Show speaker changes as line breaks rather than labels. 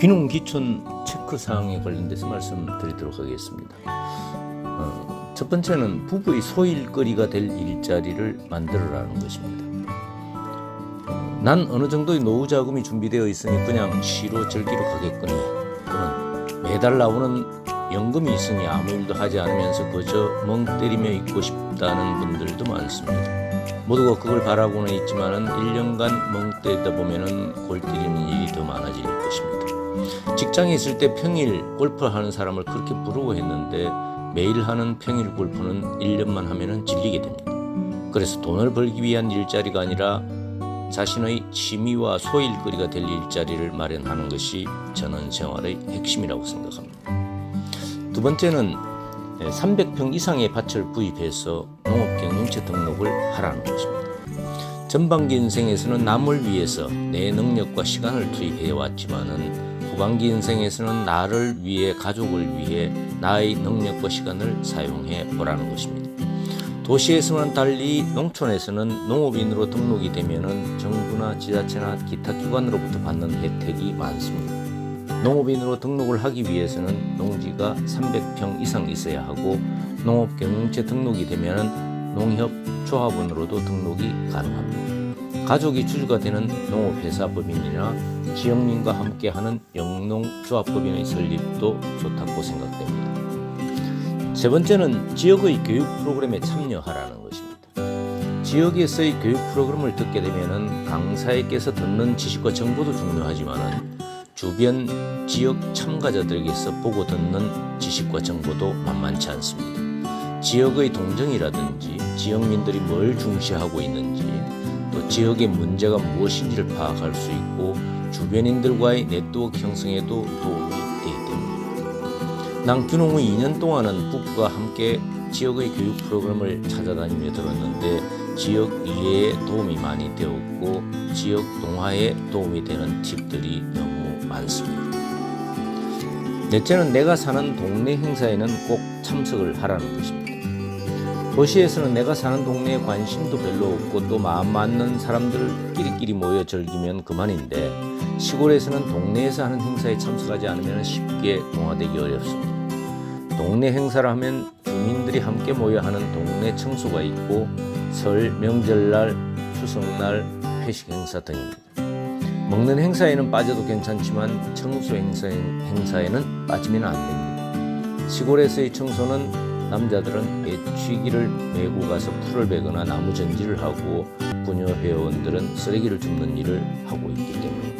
귀농 기촌 체크 사항에 관련돼서 말씀드리도록 하겠습니다. 어, 첫 번째는 부부의 소일거리가 될 일자리를 만들어라는 것입니다. 어, 난 어느 정도의 노후 자금이 준비되어 있으니 그냥 시로 즐기러 가겠거니 또는 매달 나오는 연금이 있으니 아무 일도 하지 않으면서 그저 멍 때리며 있고 싶다는 분들도 많습니다. 모두가 그걸 바라고는 있지만은 1년간 멍 때리다 보면은 골 때리는 일이 더 많아질 것입니다. 직장에 있을 때 평일 골프 하는 사람을 그렇게 부러워했는데 매일 하는 평일 골프는 1년만 하면은 질리게 됩니다. 그래서 돈을 벌기 위한 일자리가 아니라 자신의 취미와 소일거리가 될 일자리를 마련하는 것이 저는 생활의 핵심이라고 생각합니다. 두 번째는 300평 이상의 밭을 구입해서 농업경영체 등록을 하라는 것입니다. 전반기 인생에서는 남을 위해서 내 능력과 시간을 투입해 왔지만은 후반기 인생에서는 나를 위해 가족을 위해 나의 능력과 시간을 사용해 보라는 것입니다. 도시에서는 달리 농촌에서는 농업인으로 등록이 되면은 정부나 지자체나 기타 기관으로부터 받는 혜택이 많습니다. 농업인으로 등록을 하기 위해서는 농지가 300평 이상 있어야 하고 농업경영체 등록이 되면은 농협 조합원으로도 등록이 가능합니다. 가족이 주주가 되는 농업회사법인이나 지역민과 함께하는 영농조합법인의 설립도 좋다고 생각됩니다. 세 번째는 지역의 교육 프로그램에 참여하라는 것입니다. 지역에서의 교육 프로그램을 듣게 되면은 강사에게서 듣는 지식과 정보도 중요하지만은 주변 지역 참가자들에게서 보고 듣는 지식과 정보도 만만치 않습니다. 지역의 동정이라든지 지역민들이 뭘 중시하고 있는지 또 지역의 문제가 무엇인지를 파악할 수 있고 주변인들과의 네트워크 형성에도 도움이 되기 때문입니다. 후 2년 동안은 부부가 함께 지역의 교육 프로그램을 찾아다니며 들었는데 지역 이해에 도움이 많이 되었고 지역 동화에 도움이 되는 팁들이 너무 많습니다. 넷째는 내가 사는 동네 행사에는 꼭 참석을 하라는 것입니다. 도시에서는 내가 사는 동네에 관심도 별로 없고 또 마음 맞는 사람들끼리끼리 모여 즐기면 그만인데 시골에서는 동네에서 하는 행사에 참석하지 않으면 쉽게 동화되기 어렵습니다. 동네 행사를 하면 주민들이 함께 모여 하는 동네 청소가 있고 설, 명절날, 추석날, 회식 행사 등입니다. 먹는 행사에는 빠져도 괜찮지만 청소 행사, 행사에는 빠지면 안 됩니다. 시골에서의 청소는 남자들은 배취기를 메고 가서 풀을 베거나 나무 전지를 하고 부녀 회원들은 쓰레기를 줍는 일을 하고 있기 때문입니다.